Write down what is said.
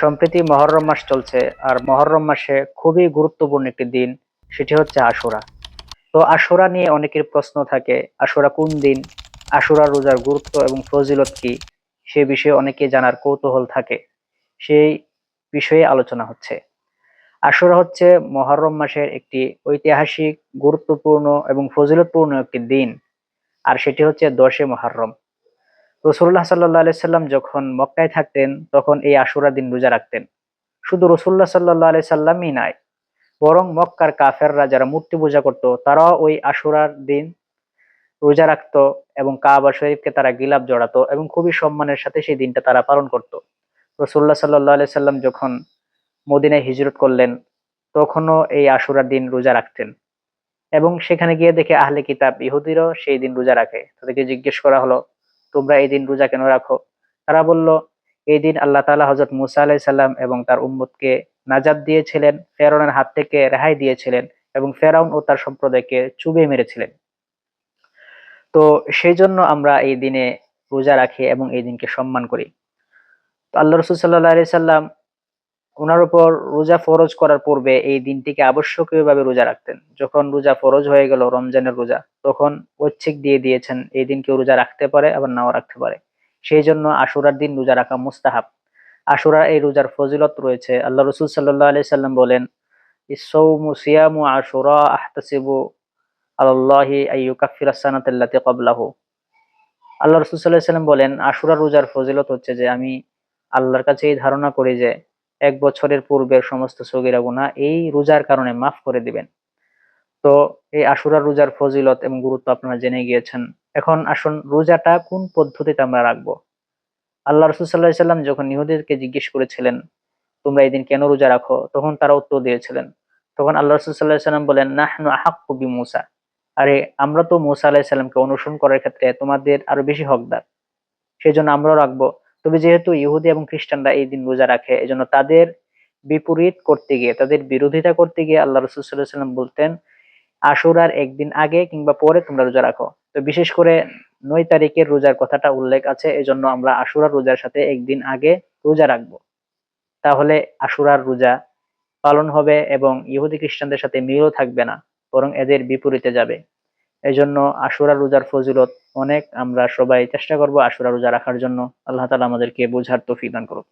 সম্প্রতি মহররম মাস চলছে আর মহররম মাসে খুবই গুরুত্বপূর্ণ একটি দিন, সেটি হচ্ছে আশুরা। তো আশুরা নিয়ে অনেকের প্রশ্ন থাকে, আশুরা কোন দিন, আশুরা রোজার গুরুত্ব এবং ফজিলত কি, সে বিষয়ে অনেকে জানার কৌতূহল থাকে, সেই বিষয়ে আলোচনা হচ্ছে। আশুরা হচ্ছে মহররম মাসের একটি ঐতিহাসিক, গুরুত্বপূর্ণ এবং ফজিলতপূর্ণ একটি দিন, আর সেটি হচ্ছে দশে মহররম রসুল্লাহ সাল্লাহ আলি সাল্লাম যখন মক্কায় থাকতেন, তখন এই আশুরা দিন রোজা রাখতেন। শুধু রসুল্লাহ সাল্লাহ আলি সাল্লামই নয় বরং মক্কার কাফেররা যারা মূর্তি পূজা করত, তারাও ওই আশুরার দিন রোজা রাখতো এবং কাবা শরীফকে তারা গিলাপ জড়াতো এবং খুবই সম্মানের সাথে সেই দিনটা তারা পালন করত। রসুল্লাহ সাল্লাহ আলি সাল্লাম যখন মদিনায় হিজরত করলেন, তখনও এই আশুরার দিন রোজা রাখতেন এবং সেখানে গিয়ে দেখে আহলে কিতাব ইহুদিরও সেই দিন রোজা রাখে। তাদেরকে জিজ্ঞেস করা হলো তোমরা এই দিন রোজা কেন রাখো? তারা বলল, এই দিন আল্লাহ তালা হজরত মুসা আলাই সাল্লাম এবং তার উম্মতকে নাজাদ দিয়েছিলেন, ফেরনের হাত থেকে রেহাই দিয়েছিলেন এবং ফেরাউন ও তার সম্প্রদায়কে চুবে মেরেছিলেন। তো সেই জন্য আমরা এই দিনে রোজা রাখি এবং এই দিনকে সম্মান করি। তো আল্লাহ রসুল সাল্লাহ আলি সাল্লাম ওনার উপর রোজা ফরজ করার পূর্বে এই দিনটিকে আবশ্যকীয়ভাবে রোজা রাখতেন। যখন রোজা ফরজ হয়ে গেল রমজানের রোজা, তখন ঐচ্ছিক দিয়ে দিয়েছেন, এই দিন কেউ রোজা রাখতে পারে, আবার নাও রাখতে পারে। সেই জন্য আশুরার দিন রোজা রাখা মুস্তাহাব। আশুরা এই রোজার ফজিলত রয়েছে। আল্লাহ রসুল সাল্লাহ আলি সাল্লাম বলেন আশুরা আল্লাহ রসুল সাল্লাহ সাল্লাম বলেন আশুরা রোজার ফজিলত হচ্ছে যে আমি আল্লাহর কাছে এই ধারণা করি যে এক বছরের পূর্বের সমস্ত সগিরা গুণা এই রোজার কারণে মাফ করে দিবেন। তো এই আশুরা রোজার ফজিলত এবং গুরুত্ব আপনারা জেনে গিয়েছেন। এখন আসুন রোজাটা কোন পদ্ধতিতে আমরা রাখব? আল্লাহ রসুল সাল্লাহ সাল্লাম যখন ইহুদিদেরকে জিজ্ঞেস করেছিলেন, তোমরা এই দিন কেন রোজা রাখো? তখন তারা উত্তর দিয়েছিলেন। তখন আল্লাহ রসুল সাল্লাহ সাল্লাম বলেন, নাহনু আহাক্কু বি মুসা আরে, আমরা তো মুসা আলাহ সাল্লামকে অনুসরণ করার ক্ষেত্রে তোমাদের আরও বেশি হকদার। সেই জন্য আমরাও রাখব। তবে যেহেতু ইহুদি এবং খ্রিস্টানরা এই দিন রোজা রাখে, এজন্য তাদের বিপরীত করতে গিয়ে, তাদের বিরোধিতা করতে গিয়ে আল্লাহ রসুল সাল্লাহ সাল্লাম বলতেন, আশুরার একদিন আগে কিংবা পরে তোমরা রোজা রাখো। তো বিশেষ করে নয় তারিখের রোজার কথাটা উল্লেখ আছে, এজন্য আমরা আশুরার রোজার সাথে একদিন আগে রোজা রাখব। তাহলে আশুরার রোজা পালন হবে এবং ইহুদি খ্রিস্টানদের সাথে মিলও থাকবে না, বরং এদের বিপরীতে যাবে। এই জন্য আশুরা রোজার ফজিলত অনেক। আমরা সবাই চেষ্টা করব আশুরা রোজা রাখার জন্য। আল্লাহ তালা আমাদেরকে বোঝার তৌফিক দান করুক।